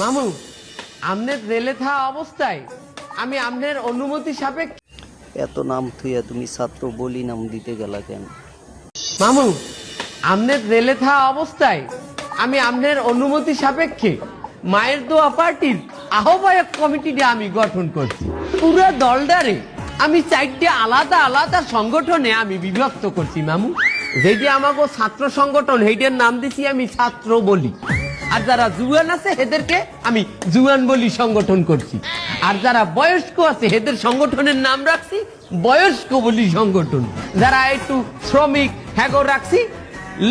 মামু আমনের রেলে থাকা অবস্থায়। আমি আমনের অনুমতি সাপেক্ষে এত নাম থুইয়া তুমি ছাত্র বলি নাম দিতে গেলা কেন? মামু আমনের রেলে থাকা অবস্থায়। আমি আমনের অনুমতি সাপেক্ষে মায়ের দোয়া পার্টির আহ্বায়ক কমিটিটা আমি গঠন করছি। পুরো দলটারে আমি চারটে আলাদা আলাদা সংগঠনে আমি বিভক্ত করছি মামু। যেটি আমাকে ছাত্র সংগঠন সেইটার নাম দিছি আমি ছাত্র বলি। আর যারা জুয়ান আছে এদেরকে আমি জুয়ান বলি সংগঠন করছি। আর যারা বয়স্ক আছে এদের সংগঠনের নাম রাখছি বয়স্ক বলি সংগঠন। যারা একটু শ্রমিক হ্যাগো রাখছি,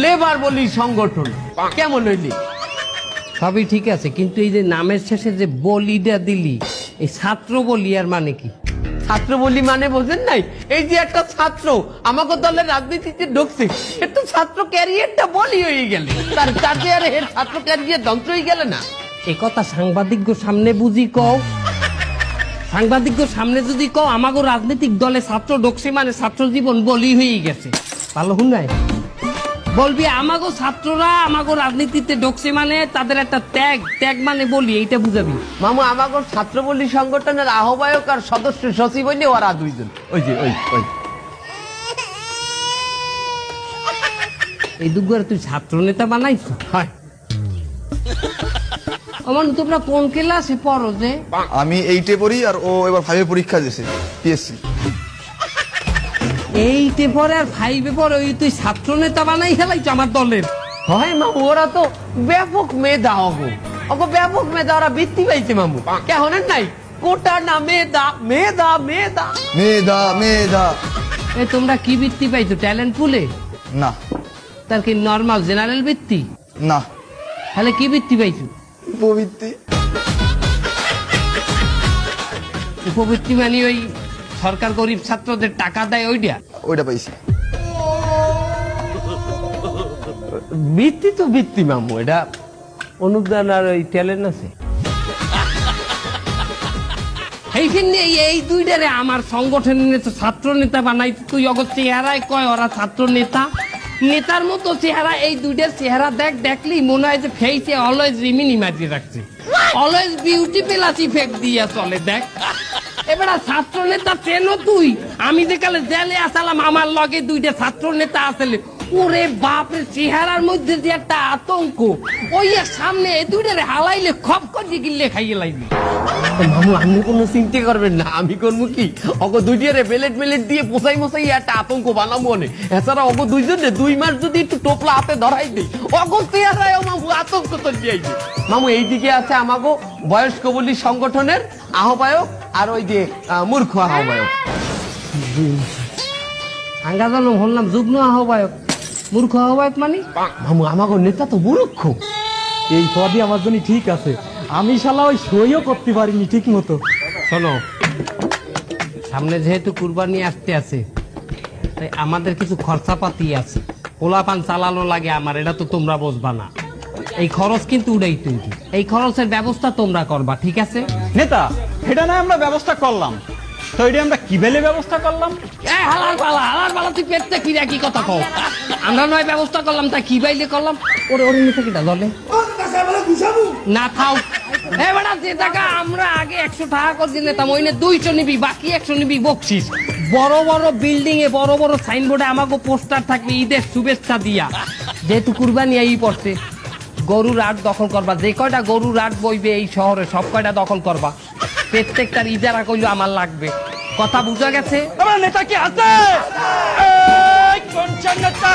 লেবার বলি সংগঠন। কেমন হইলি? সবই ঠিক আছে, কিন্তু এই যে নামের শেষে যে বলিটা দিলি, এই ছাত্র বলি আর মানে কি? ছাত্র বলি মানে বোঝেন নাই? এই যে একটা ছাত্র, আমাকে দলের রাজনীতিতে ঢুকছে। এর তো ছাত্র ক্যারিয়ারটা বলি হয়ে গেল। তার তার আর এর ছাত্র ক্যারিয়ার ধ্বংস হয়ে গেলে না। এ কথা সাংবাদিক সামনে বুঝি কও? সাংবাদিক সামনে যদি কও, আমাগো রাজনৈতিক দলে ছাত্র ঢুকছে মানে ছাত্র জীবন বলি হয়ে গেছে। ভালো শুনায়? বলবি আমাগো ছাত্ররা আমাগো রাজনীতিতে ঢুকছে মানে তাদের একটা ত্যাগ। ত্যাগ মানে বলি এইটা বুঝাবি? মামু আমাগো ছাত্র বলি সংগঠনের আহ্বায়ক আর সদস্য সচিব হইলে ওরা দুইজন। ওই যে ওই ওই। এই দুগুয়ার তুই ছাত্র নেতা বানাইছ? হয়। আমার তোমরা কোন ক্লাসে পড়ো যে? আমি এইটে পড়ি আর ও এবার ফাইভে পরীক্ষা দিয়েছে পিএসসি এইটে পরে আর ফাইভে পরে ওই তুই ছাত্র নেতা বানাই খেলাইছ আমার দলের। হয় মামু ওরা তো ব্যাপক মেধা অগো। অগো ব্যাপক মেধা ওরা বৃত্তি পাইছে মামু। কে কেমন নাই? কোটা না মেধা মেধা মেধা। মেধা মেধা। এ তোমরা কি বৃত্তি পাইছো ট্যালেন্ট পুলে না। তার কি নর্মাল জেনারেল বৃত্তি? না। তাহলে কি বৃত্তি পাইছো? উপবৃত্তি। উপবৃত্তি মানে ওই সরকার গরিব ছাত্রদের টাকা দেয় ওইটা? ওইটা পাইছি। বৃত্তি তো বৃত্তি মামু এটা অনুদান আর ওই ট্যালেন্ট আছে। এইখানে এই দুইটারে আমার সংগঠনের তো ছাত্র নেতা বানাই তুই অগর চেহারায় কয় ওরা ছাত্র নেতা নেতার মতো চেহারা এই দুইটার চেহারা দেখ দেখলি মনে হয় যে ফেইসে অলওয়েজ রিমিনি মারিয়ে রাখছে। অলওয়েজ বিউটি প্লাস ইফেক্ট দিয়া চলে দেখ। এবার ছাত্র নেতা চেনো তুই? আমি যে কালে জেলে আসালাম, আমার লগে দুইটা ছাত্র নেতা আসলে ওরে বাপরে চেহারার মধ্যে যে একটা আতঙ্ক। ওই এক সামনে দুইটারে হালাইলে খপ করে গিলে খাইয়ে লাইবি। মামু আপনি কোনো চিন্তা করবেন না আমি করব কি? অগ দুইটারে বেলেট বেলেট দিয়ে পোসাই মোসাই একটা আতঙ্ক বানাবো নে এছাড়া অগ দুইজনে দুই মাস যদি একটু টোপলা হাতে ধরাই দিই অগ চেহারায় মামু আতঙ্ক তো দিয়াইছে মামু এইদিকে আছে আমাগো বয়স্ক বলি সংগঠনের আহ্বায়ক আর ওই যে আহ, মূর্খ আহ্বায়ক। আঙ্গা জানো বললাম যুগ্ম আহ্বায়ক। মূর্খ আহ্বায়ক মানে? মামু আমাগো নেতা তো মূর্খ। এই পদই আমার জন্য ঠিক আছে। আমি শালা ওই সইও করতে পারিনি ঠিক মতো। শোনো। সামনে যেহেতু কুরবানি আসতে আছে তাই আমাদের কিছু খরচাপাতি আছে। পোলাপান চালানো লাগে আমার এটা তো তোমরা বুঝবা না। এই খরচ কিন্তু উড়াই তৈরি এই খরচের ব্যবস্থা তোমরা করবা ঠিক আছে? নেতা এটা না আমরা ব্যবস্থা করলাম। তো এটা আমরা কি বেলে ব্যবস্থা করলাম? তুই পেটতে কি কি কথা কও? আমরা নয় ব্যবস্থা করলাম তা কি বাইলে করলাম? ওরে ওরে নিতে কিটা দলে। না থাও এ বেটা, যে টাকা আমরা আগে একশো টাকা করে দিলে তাম ওইনে দুইশো নিবি, বাকি একশো নিবি বকছিস বড় বড় বিল্ডিং এ বড় বড় সাইনবোর্ডে আমাকে পোস্টার থাকবে, ঈদের শুভেচ্ছা দিয়া। যেহেতু কুরবানি এই পড়ছে, গরুর আট দখল করবা। যে কয়টা গরুর রাট বইবে এই শহরে, সব কয়টা দখল করবা। প্রত্যেকটার ইজারা কইলো আমার লাগবে। কথা বুঝা গেছে? আমার নেতা কি আছে? কোন নেতা